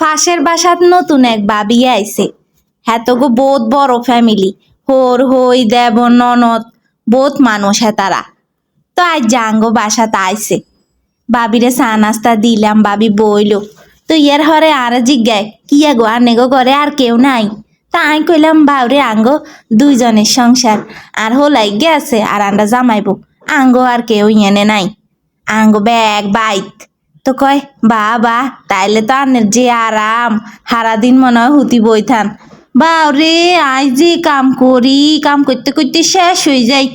ফাঁসের বাসাত নতুন এক বাবি আইছে। হ্যাঁ তো গো বহুত বড় ফ্যামিলি হোর, হই, দেব, ননদ, বহুত মানুষ হ্যাঁ তারা। তো আজ জাঙ্গো বাসাত আইছে। বাবিরে চা নাস্তা দিলাম, বাবি বইলো। তো ইয়ার হরে আর জিজ্ঞায়, কি গো, আনে গো ঘরে আর কেউ নাই? তা আমি কইলাম, বাউরে আঙ্গো, দুইজনের সংসার। আর হো হোলাই গেছে আর আন্ডা জামাইবো। আঙ্গো আর কেউ ইয়েনে নাই। আঙ্গো ব্যাগ, বাইক তো কয় বা বা তাইলে তো আনের যে আরাম, সারাদিন মনে হয় হুতি বইথান বাউরে, আই যে কাম করি, কাম করতে করতে শেষ হয়ে যাই।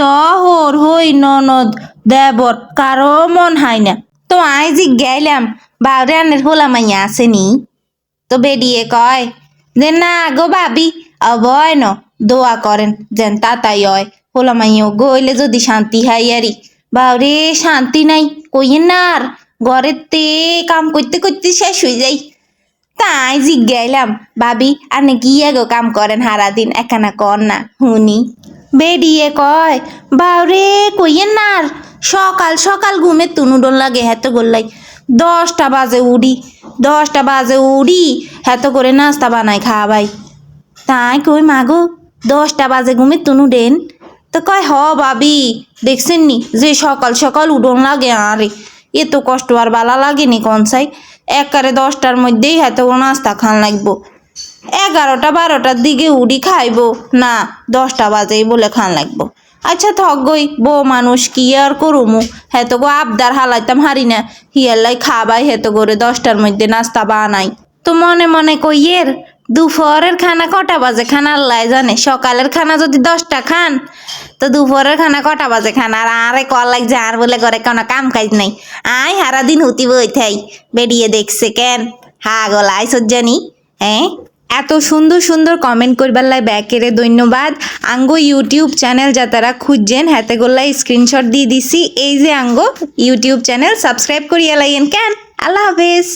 তো হোর হই ননদ, দেবর, কারও মন হয় না। তো আই যে গেলাম, বাউরে আনের হোলা মাইয়া আসেনি তো বেরিয়ে কয়, যে না গো ভাবি, অবয় ন, দোয়া করেন, যেন তাতাই হয়। হোলা মাইও গইলে যদি শান্তি হাই আরি। বাউরে, শান্তি নাই, কইয়েন না আর ঘরের তে কাম করতে করতে শেষ হয়ে যাই তাই জিজ্ঞাইলাম, ভাবি, আপনি কি গো কাম করেন সারাদিন? একানা কর না হুনি বেরিয়ে কয়, বাউরে কইয়েন না আর? সকাল সকাল ঘুমে তুনুডন লাগে হেতো গোল্লাই দশটা বাজে উড়ি, দশটা বাজে উড়ি, হেতো করে নাস্তা বানাই খাওয়াই। তাই কই, মাগো, দশটা বাজে ঘুমে তুনু ডেন তো কয়, হ, ভাবি, দেখছেন নি, যে সকাল সকাল উডন লাগে আরে। এ তো কষ্ট আর বালা লাগেনি কনসাই। একারে দশটার মধ্যেই হয়তো নাস্তা খান লাগবো। এগারোটা বারোটার দিকে উড়ি খাইবো। না, দশটা বাজেই বলে খান লাগবো। আচ্ছা থক গই, বউ মানুষ কি আর করুমু? হেতো গো আবদার হালাইতাম হারি না। হিয়াল্লাই খাবাই হেতো করে দশটার মধ্যে নাস্তা বানাই। তো মনে মনে কইয়ের দুপুরের খানা কটা বাজে খান আল্লাহ জানে। সকালের খানা যদি দশটা খান, তো দুপুরের খানা কটা বাজে খান? আর আরে কল লাগছে, আর বলে করে কোনো কাম কাজ নাই। আয় হারা দিন হুতি বই থাই, বেরিয়ে দেখছে কেন? হা গলাই সজ্জানি হ্যাঁ? এত সুন্দর সুন্দর কমেন্ট করবার লাই ব্যাকেরে ধন্যবাদ। আঙ্গো ইউটিউব চ্যানেল যা তারা খুঁজছেন, হাতে গোল্লাই স্ক্রিনশট দিয়ে দিছি। এই যে আঙ্গো ইউটিউব চ্যানেল সাবস্ক্রাইব করিয়া লাইয়েন কেন? আল্লাহ হাফেজ।